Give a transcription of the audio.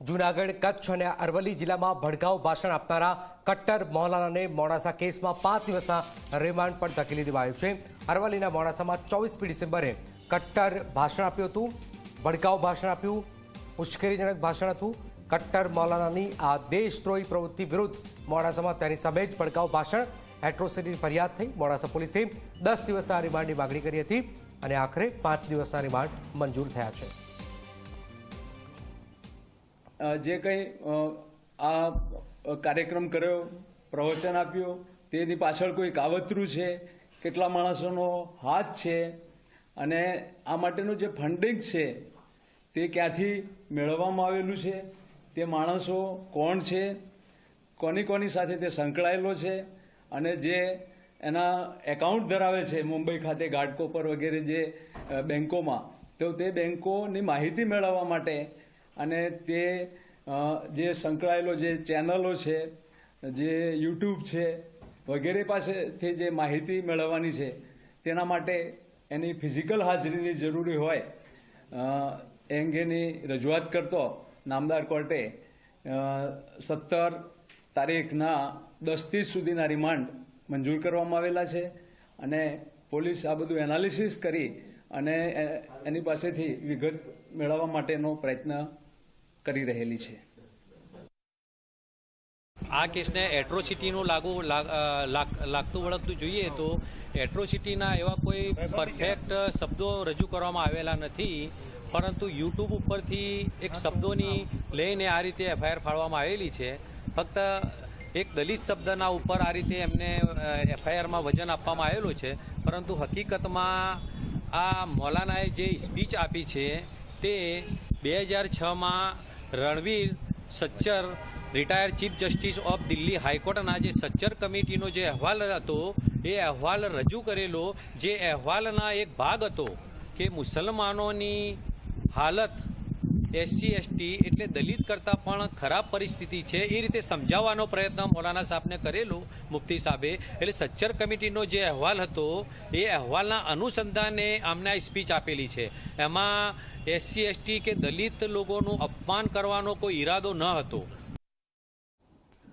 જૂનાગઢ, કચ્છ અને અરવલ્લી જિલ્લામાં ભડકાઉ ભાષણ આપનારા કટ્ટર મૌલાનાને મોડાસા કેસમાં પાંચ દિવસના રિમાન્ડ પર ધકેલી દેવાયું છે. અરવલ્લીના મોડાસામાં ચોવીસમી ડિસેમ્બરે કટ્ટર ભાષણ આપ્યું હતું, ભડકાઉ ભાષણ આપ્યું ઉશ્કેરીજનક ભાષણ હતું. કટ્ટર મૌલાનાની આ દેશદ્રોહી પ્રવૃત્તિ વિરુદ્ધ મોડાસામાં તેની સામે જ ભડકાઉ ભાષણ એટ્રોસિટીની ફરિયાદ થઈ. મોડાસા પોલીસે દસ દિવસના રિમાન્ડની માગણી કરી હતી અને આખરે પાંચ દિવસના રિમાન્ડ મંજૂર થયા છે. જે કંઈ આ કાર્યક્રમ કર્યો, પ્રવચન આપ્યું, તેની પાછળ કોઈ કાવતરું છે? કેટલા માણસોનો હાથ છે? અને આ માટેનું જે ફંડિંગ છે, તે ક્યાંથી મેળવવામાં આવેલું છે? તે માણસો કોણ છે? કોની કોની સાથે તે સંકળાયેલો છે? અને જે એના એકાઉન્ટ ધરાવે છે, મુંબઈ ખાતે ગાઢકોપર વગેરે જે બેન્કોમાં તો તે બેંકોની માહિતી મેળવવા માટે અને તે જે સંકળાયેલો જે ચેનલો છે, જે યુટ્યુબ છે, વગેરે પાસેથી જે માહિતી મેળવવાની છે, તેના માટે એની ફિઝિકલ હાજરીની જરૂરી હોય એ અંગેની રજૂઆત કરતો નામદાર કોર્ટે સત્તર તારીખના દસ ત્રીસ સુધીના રિમાન્ડ મંજૂર કરવામાં આવેલા છે અને પોલીસ આ બધું એનાલિસિસ કરી અને એની પાસેથી વિગત મેળવવા માટેનો પ્રયત્ન કરી રહેલી છે. આ કેસને એટ્રોસિટીનું લાગુ લાગ- લાગ- લાગતું વળગતું જોઈએ તો એટ્રોસિટીના એવા કોઈ પરફેક્ટ શબ્દો રજૂ કરવામાં આવેલા નથી, પરંતુ યુટ્યુબ ઉપરથી એક શબ્દોની લઈને આ રીતે એફઆઈઆર ફાળવામાં આવેલી છે. ફક્ત એક દલિત શબ્દના ઉપર આ રીતે એમને એફઆઈઆરમાં વજન આપવામાં આવેલું છે, પરંતુ હકીકતમાં આ મૌલાનાએ જે સ્પીચ આપી છે તે બે હજાર છમાં Ranvir Sachar retired chief justice of Delhi હાઈકોર્ટના જે સચ્ચર કમિટીનો જે અહેવાલ હતો, એ અહેવાલ રજૂ કરેલો, જે અહેવાલના એક ભાગ હતો કે મુસલમાનોની હાલત એસસી, એસટી એટલે દલિત કરતાં પણ ખરાબ પરિસ્થિતિ છે. એ રીતે સમજાવવાનો પ્રયત્ન મોલાના સાહેબને કરેલો, મુફ્તી સાહેબે. એટલે સચ્ચર કમિટીનો જે અહેવાલ હતો, એ અહેવાલના અનુસંધાને આમને આ સ્પીચ આપેલી છે. એમાં એસસી, એસટી કે દલિત લોકોનું અપમાન કરવાનો કોઈ ઈરાદો ન હતો.